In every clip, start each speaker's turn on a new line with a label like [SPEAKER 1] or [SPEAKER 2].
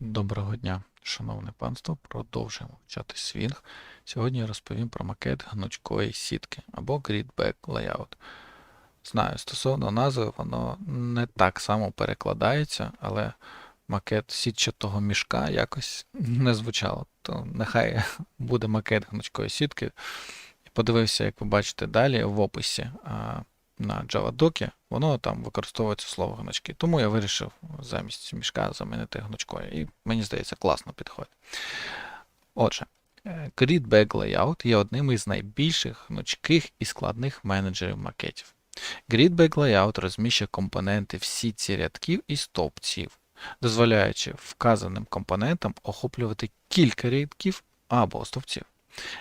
[SPEAKER 1] Доброго дня, шановне панство. Продовжуємо вчати свінг. Сьогодні я розповім про макет гнучкої сітки або Grid Back Layout. Знаю, стосовно назви, воно не так само перекладається, але макет сітчатого мішка якось не звучало. То нехай буде макет гнучкої сітки. Подивився, як ви бачите далі в описі на JavaDoc, воно там використовується слово гнучки. Тому я вирішив замість мішка замінити гнучкою. І мені здається, класно підходить. Отже, е, Grid Bag Layout є одним із найбільших гнучких і складних менеджерів макетів. Grid Bag Layout розміщує компоненти в сітці рядків і стовпців, дозволяючи вказаним компонентам охоплювати кілька рядків або стовпців.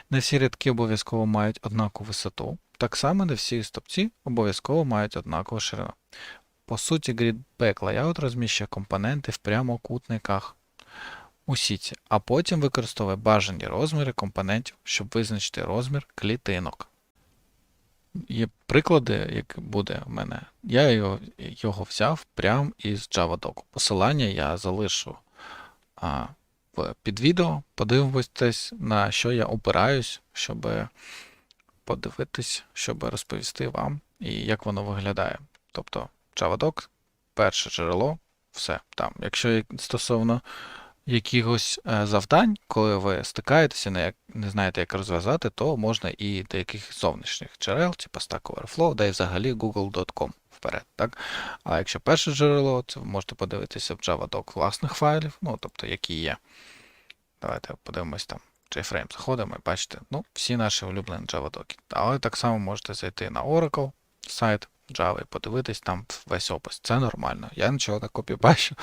[SPEAKER 1] Не всі рядки обов'язково мають однакову висоту, так само не всі стовпці обов'язково мають однакову ширину. По суті, Grid Back Layout розміщує компоненти в прямокутниках у сіті, а потім використовує бажані розміри компонентів, щоб визначити розмір клітинок. Є приклади, як буде в мене. Я його, його взяв прямо із JavaDoc. Посилання я залишу а, під відео. Подивитесь, на що я опираюсь, щоб подивитись, щоб розповісти вам і як воно виглядає. Тобто JavaDoc, перше джерело, все там. Якщо стосовно якихось е, завдань, коли ви стикаєтеся, не, не знаєте, як розв'язати, то можна і до якихось зовнішніх джерел, типу Stack Overflow, да і взагалі google.com вперед. Так? А якщо перше джерело, це ви можете подивитися в JavaDoc власних файлів, ну, тобто, які є. Давайте подивимось там. JFrame заходимо і бачите, ну, всі наші улюблені JavaDoc. Але так само можете зайти на Oracle сайт Java і подивитись там весь опис. Це нормально. Я нічого не копіпащу.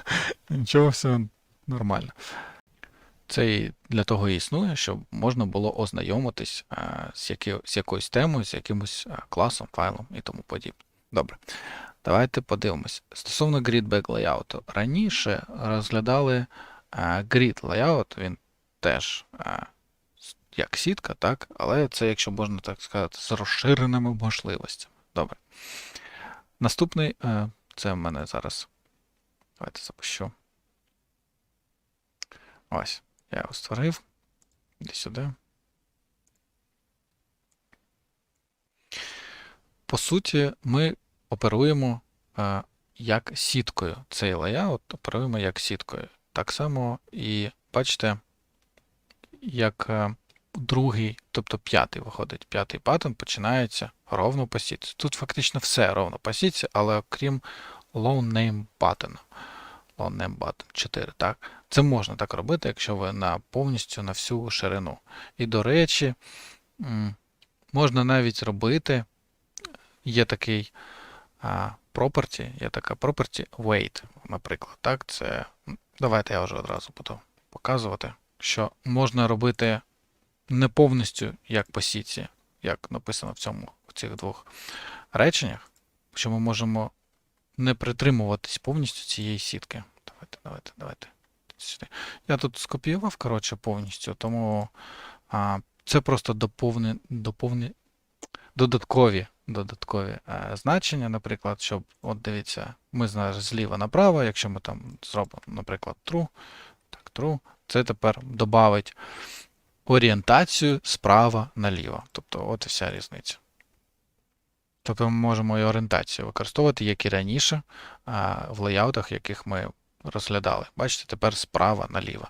[SPEAKER 1] Нічого все нормально. Це і для того і існує, щоб можна було ознайомитись а, з, якоюсь темою, з якимось а, класом, файлом і тому подібне. Добре. Давайте подивимось. Стосовно Grid Back Layout. Раніше розглядали а, Grid Layout, він теж як сітка, так? але це, якщо можна так сказати, з розширеними можливостями. Добре. Наступний, е, це в мене зараз. Давайте запущу. Ось, я його створив. Іди сюди. По суті, ми оперуємо е, як сіткою. Цей леяут оперуємо як сіткою. Так само і бачите, як е, другий, тобто п'ятий виходить, п'ятий паттern починається ровно по сітці. Тут фактично все ровно по сітці, але окрім low name button. Low name button 4, так? Це можна так робити, якщо ви на повністю на всю ширину. І до речі, можна навіть робити, є такий property, є така property weight, наприклад. Так, це, давайте я вже одразу буду показувати, що можна робити не повністю як по сітці, як написано в цьому в цих двох реченнях, що ми можемо не притримуватись повністю цієї сітки. Давайте, давайте, давайте. Я тут скопіював, коротше, повністю, тому а, це просто доповни, доповни, додаткові, додаткові е, значення, наприклад, щоб, от дивіться, ми зараз зліва направо, якщо ми там зробимо, наприклад, true, так, true, це тепер додавить орієнтацію справа наліво. Тобто, от і вся різниця. Тобто ми можемо і орієнтацію використовувати, як і раніше, в леяутах, яких ми розглядали. Бачите, тепер справа наліво.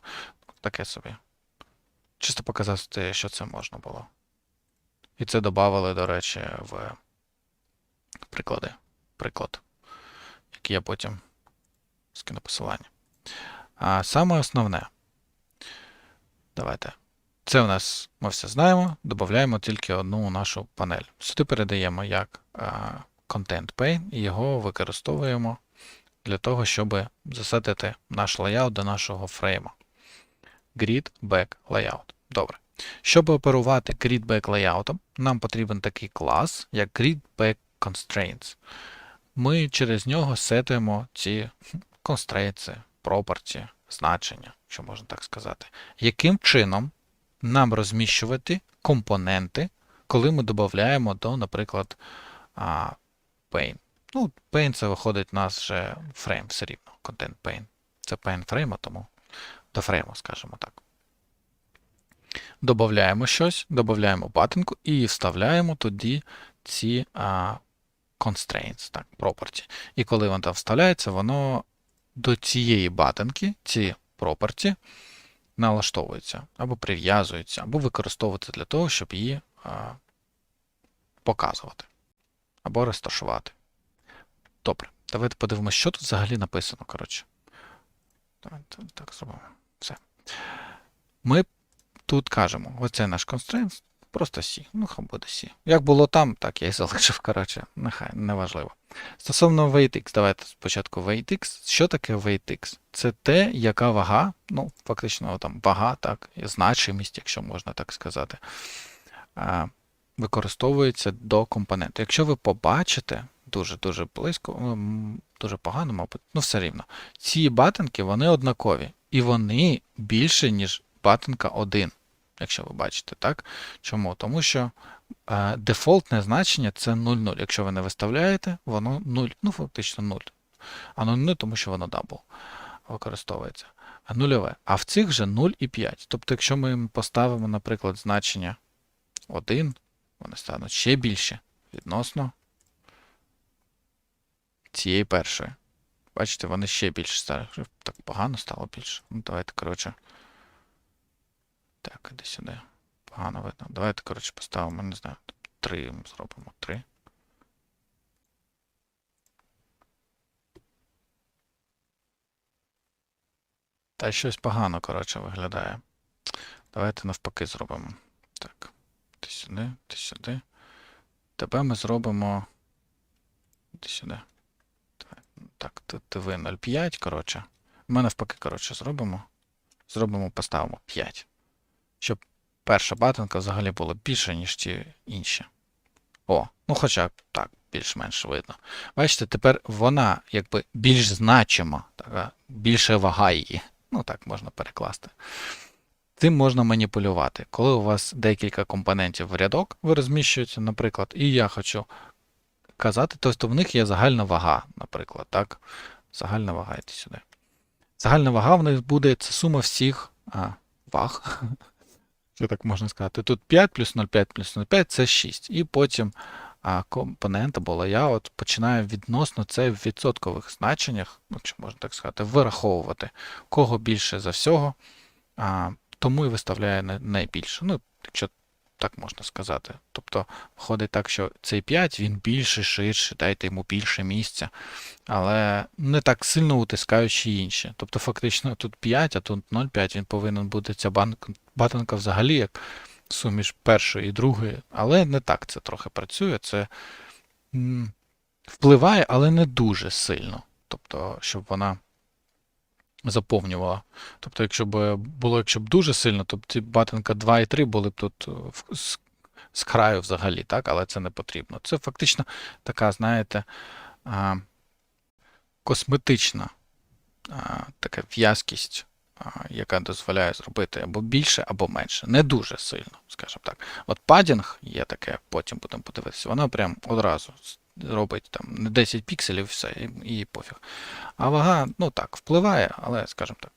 [SPEAKER 1] Таке собі. Чисто показати, що це можна було. І це додавали, до речі, в приклади. Приклад, який я потім скину посилання. А саме основне. Давайте. Це у нас ми все знаємо, додаємо тільки одну нашу панель. Сюди передаємо як а, Content Pane і його використовуємо для того, щоб засетити наш леяут до нашого фрейму. Grid Back Layout. Добре. Щоб оперувати Grid Back Layout, нам потрібен такий клас, як Grid Back Constraints. Ми через нього сетуємо ці constraints, property, значення, що можна так сказати. Яким чином нам розміщувати компоненти, коли ми додаємо до, наприклад, pane. Ну, pane це виходить у нас вже фрейм все рівно, content pane. Це painframe, тому до фрейму, скажімо так. Додаємо щось, додаємо батинку і вставляємо тоді ці а, constraints, так, property. І коли воно там вставляється, воно до цієї батинки, ці property, налаштовується, або прив'язується, або використовується для того, щоб її а, показувати, або розташувати. Добре, давайте подивимося, що тут взагалі написано. коротше. Давайте так зробимо. Все. Ми тут кажемо, оце наш constraint, просто C. Ну, хай буде C. Як було там, так я і залишив, коротше, нехай, неважливо. Стосовно weightx, давайте спочатку weightx. Що таке weightx? Це те, яка вага, ну, фактично там вага, так, значимість, якщо можна так сказати, використовується до компоненту. Якщо ви побачите дуже-дуже близько, дуже погано, мабуть, ну все рівно. Ці батинки, вони однакові, і вони більше, ніж батинка 1, якщо ви бачите, так? Чому? Тому що е, дефолтне значення це 0,0. Якщо ви не виставляєте, воно 0, ну фактично 0. А 0, тому що воно дабл використовується. А нульове. А в цих же 0 і 5. Тобто, якщо ми їм поставимо, наприклад, значення 1, вони стануть ще більше відносно цієї першої. Бачите, вони ще більше стали. Так погано стало більше. Ну, давайте, коротше. Так, іди сюди. Погано видно. Давайте, коротше, поставимо, не знаю, 3 зробимо 3. Та щось погано, коротше, виглядає. Давайте навпаки зробимо. Так. Ти сюди, ти сюди. Тебе ми зробимо. Ти сюди. Так, ви 0,5, коротше. Ми навпаки, коротше, зробимо. Зробимо, поставимо 5. Щоб перша батинка взагалі була більше, ніж ті інші. О, ну хоча так, більш-менш видно. Бачите, тепер вона якби більш значима, така, більше вага її. Ну так можна перекласти. Цим можна маніпулювати. Коли у вас декілька компонентів в рядок ви розміщуєте, наприклад, і я хочу казати, тобто в них є загальна вага, наприклад, так? Загальна вага, йди сюди. Загальна вага в них буде це сума всіх а, ваг. Що так можна сказати. Тут 5 плюс 0,5 плюс 0,5 це 6. І потім а, компонент або layout починає відносно це в відсоткових значеннях, ну, чи можна так сказати, вираховувати, кого більше за всього, а, тому і виставляє найбільше. Ну, якщо так можна сказати. Тобто виходить так, що цей 5 він більше, ширше, дайте йому більше місця, але не так сильно утискаючи інші. Тобто, фактично тут 5, а тут 0,5, він повинен бути ця батанка взагалі як суміш першої і другої, але не так це трохи працює. Це впливає, але не дуже сильно. Тобто, щоб вона заповнювала. Тобто, якщо б було якщо б дуже сильно, то ці батинка 2 і 3 були б тут е, з, з краю взагалі, так? але це не потрібно. Це фактично така, знаєте, а, косметична а, така в'язкість, яка дозволяє зробити або більше, або менше. Не дуже сильно, скажімо так. От падінг є таке, потім будемо подивитися, вона прям одразу робить там не 10 пікселів, все, і, і пофіг. А вага, ну так, впливає, але, скажімо так,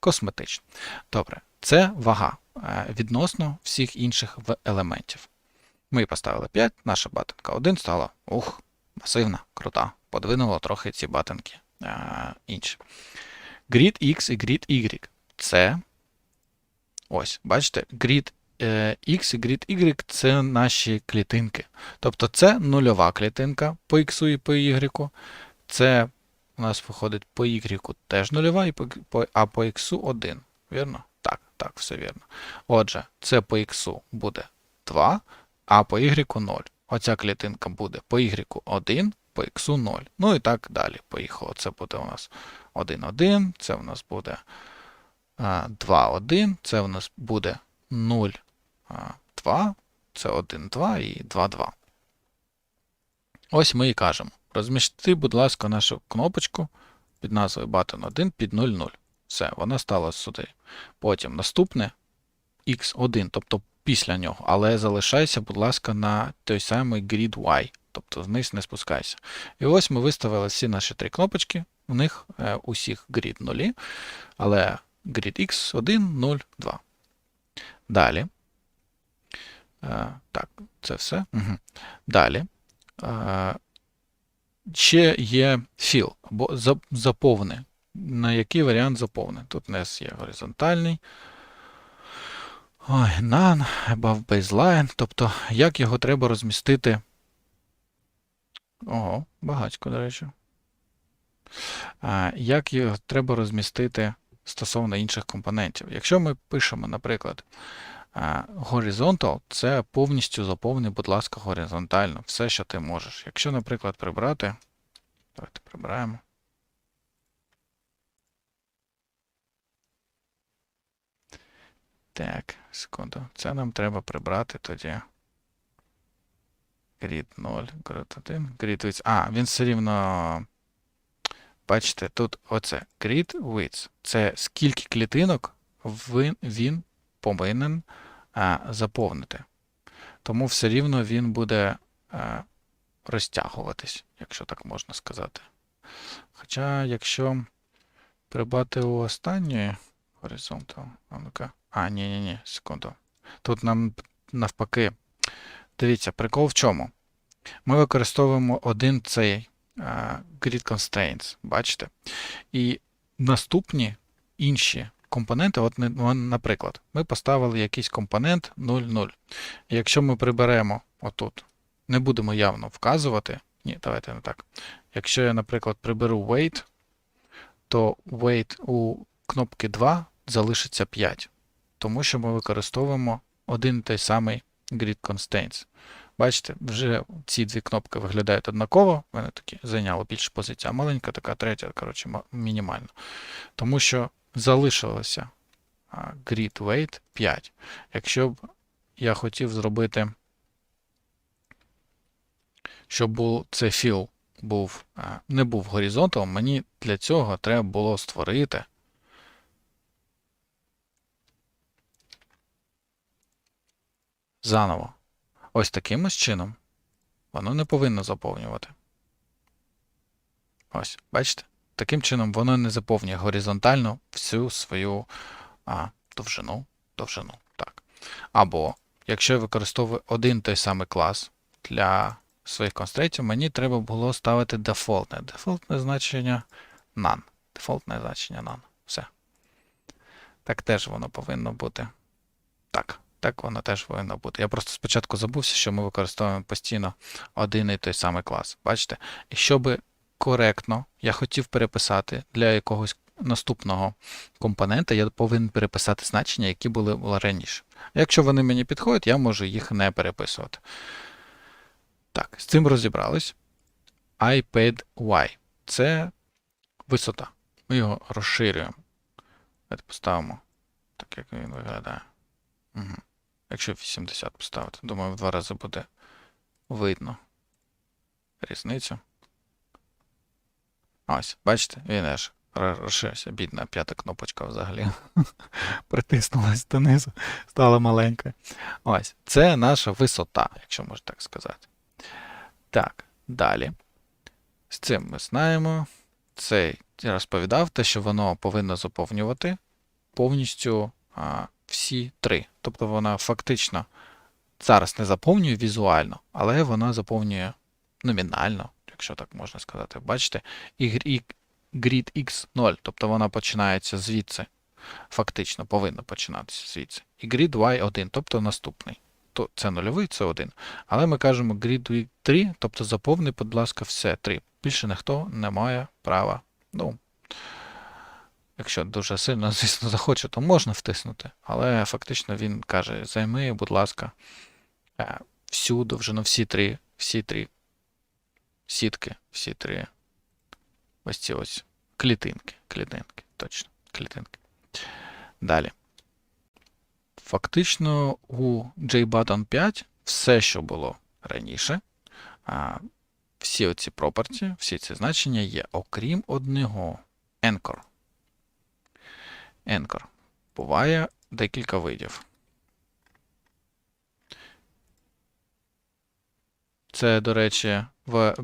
[SPEAKER 1] косметично. Добре, це вага е, відносно всіх інших елементів. Ми поставили 5, наша батинка 1 стала ух, масивна, крута. Подвинула трохи ці батинки е, інші. Grid X і Grid Y. Це. Ось, бачите, Grid X і Grid Y це наші клітинки. Тобто це нульова клітинка по X і по Y. Це у нас виходить по Y теж нульова, а по X 1. Вірно? Так, так, все вірно. Отже, це по X буде 2, а по Y 0. Оця клітинка буде по Y 1, по X 0. Ну і так далі. Поїхало. Це буде у нас 1, 1, це у нас буде 2, 1, це у нас буде 0, 2, це 1, 2 і 2, 2. Ось ми і кажемо. Розмістити, будь ласка, нашу кнопочку під назвою button 1 під 0,0. Все, вона стала сюди. Потім наступне x1, тобто після нього, але залишайся, будь ласка, на той самий grid Y, тобто вниз не спускайся. І ось ми виставили всі наші три кнопочки в них е, усіх grid нулі, але grid x 1, 0, 2. Далі. Е, так, це все. Угу. Далі. Е, ще є fill, або за- заповни. На який варіант заповни? Тут у нас є горизонтальний. Ой, none, above baseline. Тобто, як його треба розмістити. Ого, багатько, до речі. А, як його треба розмістити стосовно інших компонентів? Якщо ми пишемо, наприклад, horizontal, це повністю заповни, будь ласка, горизонтально. Все, що ти можеш. Якщо, наприклад, прибрати. Давайте прибираємо. Так, секунду. Це нам треба прибрати тоді. Grid 0, grid 1, grid width. А, він все рівно. Бачите, тут оце grid width. Це скільки клітинок він повинен заповнити. Тому все рівно він буде розтягуватись, якщо так можна сказати. Хоча, якщо прибати у останньої горизонтал, а ну-ка. А, ні, ні, ні, секунду. Тут нам навпаки. Дивіться, прикол в чому? Ми використовуємо один цей grid constraints, бачите? І наступні інші компоненти, от, ну, наприклад, ми поставили якийсь компонент 0,0. Якщо ми приберемо отут, не будемо явно вказувати. Ні, давайте не так. Якщо я, наприклад, приберу weight, то weight у кнопки 2 залишиться 5, тому що ми використовуємо один і той самий grid constraints. Бачите, вже ці дві кнопки виглядають однаково, вони такі зайняли більше позицій, а маленька така третя, коротше, ма- мінімальна. Тому що залишилося grid weight 5. Якщо б я хотів зробити, щоб був, цей філ був, не був горизонталом, мені для цього треба було створити заново. Ось таким ось чином воно не повинно заповнювати. Ось, бачите? Таким чином воно не заповнює горизонтально всю свою а, довжину. довжину. Так. Або, якщо я використовую один той самий клас для своїх констрейнтів, мені треба було ставити дефолтне. Дефолтне значення none. Дефолтне значення none. Все. Так теж воно повинно бути. Так, так воно теж повинно бути. Я просто спочатку забувся, що ми використовуємо постійно один і той самий клас. Бачите? І щоб коректно я хотів переписати для якогось наступного компонента, я повинен переписати значення, які були раніше. Якщо вони мені підходять, я можу їх не переписувати. Так, з цим розібрались. iPad Y. Це висота. Ми його розширюємо. Давайте поставимо так, як він виглядає. Угу. Якщо 80 поставити, думаю, в два рази буде видно різницю. Ось, бачите, він аж ро- розширився. Бідна п'ята кнопочка взагалі. Притиснулась донизу, стала маленькою. Ось, це наша висота, якщо можна так сказати. Так, далі. З цим ми знаємо. Це я розповідав, те, що воно повинно заповнювати повністю а, всі три. Тобто вона фактично зараз не заповнює візуально, але вона заповнює номінально, якщо так можна сказати. Бачите, і grid x 0, тобто вона починається звідси. Фактично повинна починатися звідси. І grid y 1, тобто наступний. То це нульовий, це 1. Але ми кажемо grid 3, тобто заповни, будь ласка, все 3. Більше ніхто не має права. Ну, Якщо дуже сильно, звісно, захоче, то можна втиснути. Але фактично він каже: займи, будь ласка, е, всю довжину, всі три, всі три сітки, всі три. Ось ці ось клітинки. Клітинки, точно, клітинки. Далі. Фактично у JButton 5 все, що було раніше, всі оці property, всі ці значення є, окрім одного anchor. Anchor. Буває декілька видів. Це, до речі, в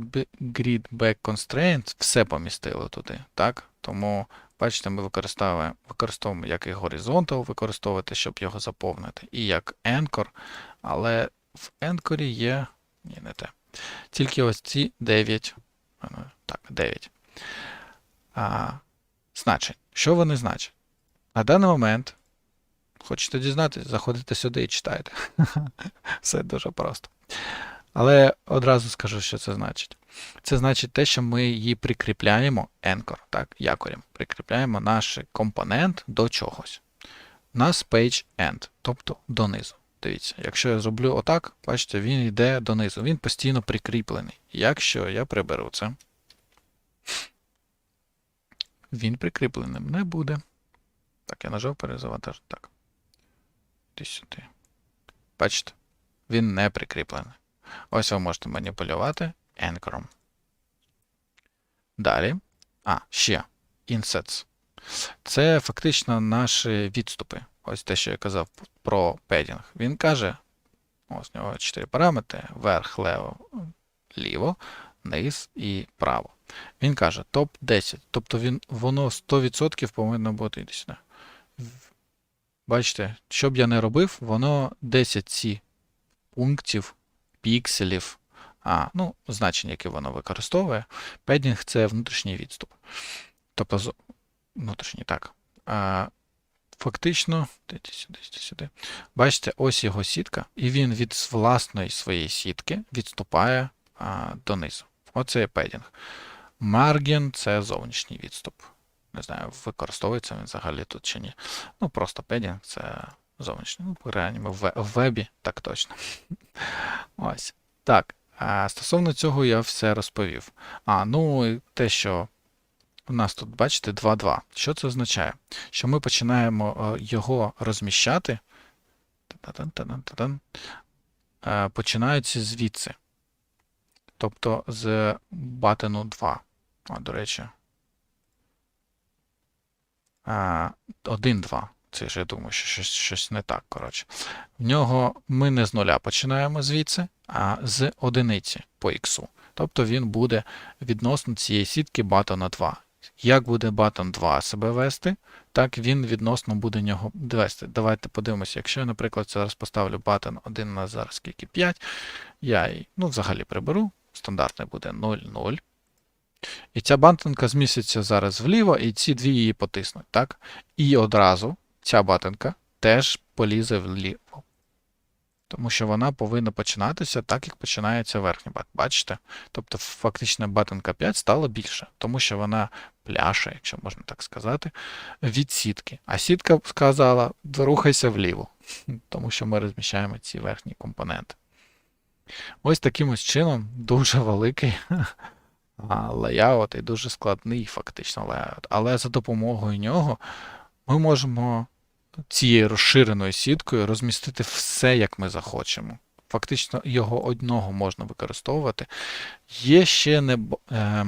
[SPEAKER 1] Grid Back Constraints все помістили туди, так? Тому, бачите, ми використовуємо, використовуємо як і horizontal використовувати, щоб його заповнити, і як anchor, але в anchor є. Ні, не те. Тільки ось ці 9. а, ну, Так, 9. А, значень. Що вони значать? На даний момент, хочете дізнатися, заходите сюди і читайте. Все дуже просто. Але одразу скажу, що це значить. Це значить те, що ми її прикріпляємо anchor, так, якорем. Прикріпляємо наш компонент до чогось. У нас page end, тобто донизу. Дивіться, якщо я зроблю отак, бачите, він йде донизу, він постійно прикріплений. Якщо я приберу це, він прикріпленим не буде. Так, я нажав перезавантажити. Так. Іди сюди. Бачите, він не прикріплений. Ось ви можете маніпулювати anchor. Далі. А, ще insets. Це фактично наші відступи. Ось те, що я казав про педінг. Він каже: ось у нього 4 параметри: верх, лево, ліво, низ і право. Він каже топ-10. Тобто він, воно 100% повинно бути сюди. Бачите, що б я не робив, воно 10 ці пунктів, пікселів, а, ну, значення, яке воно використовує. Педінг це внутрішній відступ. Тобто, внутрішній, так. А, фактично, сюди, сюди. Бачите, ось його сітка, і він від власної своєї сітки відступає а, донизу. Оце є педінг. Маргін це зовнішній відступ. Не знаю, використовується він взагалі тут чи ні. Ну, просто педінг це зовнішній. Ну, в, вебі так точно. Ось. Так. Стосовно цього я все розповів. А, ну і те, що у нас тут, бачите, 2.2. Що це означає? Що ми починаємо е, його розміщати. Е, Починаються звідси. Тобто з батену 2. А, до речі. А, 1-2. Це ж я думаю, що щось, щось не так, коротше. В нього ми не з нуля починаємо звідси, а з одиниці по іксу. Тобто він буде відносно цієї сітки батона 2. Як буде батон 2 себе вести, так він відносно буде нього вести. Давайте подивимося, якщо я, наприклад, зараз поставлю батон 1 на зараз скільки 5, я її, ну, взагалі приберу. Стандартний буде 0,0. І ця бантинка зміститься зараз вліво, і ці дві її потиснуть, так? І одразу ця батинка теж полізе вліво. Тому що вона повинна починатися так, як починається верхній бат. Бачите? Тобто, фактично, батинка 5 стала більше, тому що вона пляше, якщо можна так сказати, від сітки. А сітка сказала, рухайся вліво, тому що ми розміщаємо ці верхні компоненти. Ось таким ось чином дуже великий леяут і дуже складний фактично леяут. Але за допомогою нього ми можемо цією розширеною сіткою розмістити все, як ми захочемо. Фактично, його одного можна використовувати. Є ще не. Е,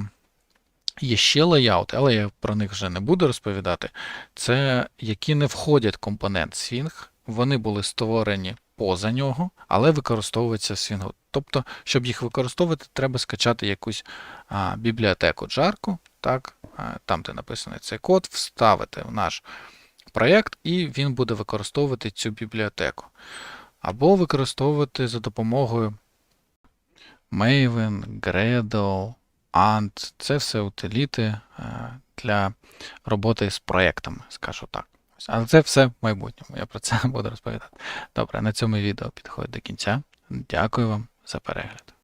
[SPEAKER 1] Є ще леяути, але я про них вже не буду розповідати. Це які не входять компонент Swing, вони були створені поза нього, але використовуються в Swing. Тобто, щоб їх використовувати, треба скачати якусь а, бібліотеку Jarko, так, а, там, де написаний цей код, вставити в наш проєкт, і він буде використовувати цю бібліотеку. Або використовувати за допомогою Maven, Gradle, Ant. Це все утиліти е, для роботи з проєктами, скажу так. Але це все в майбутньому. Я про це буду розповідати. Добре, на цьому відео підходить до кінця. Дякую вам за перегляд.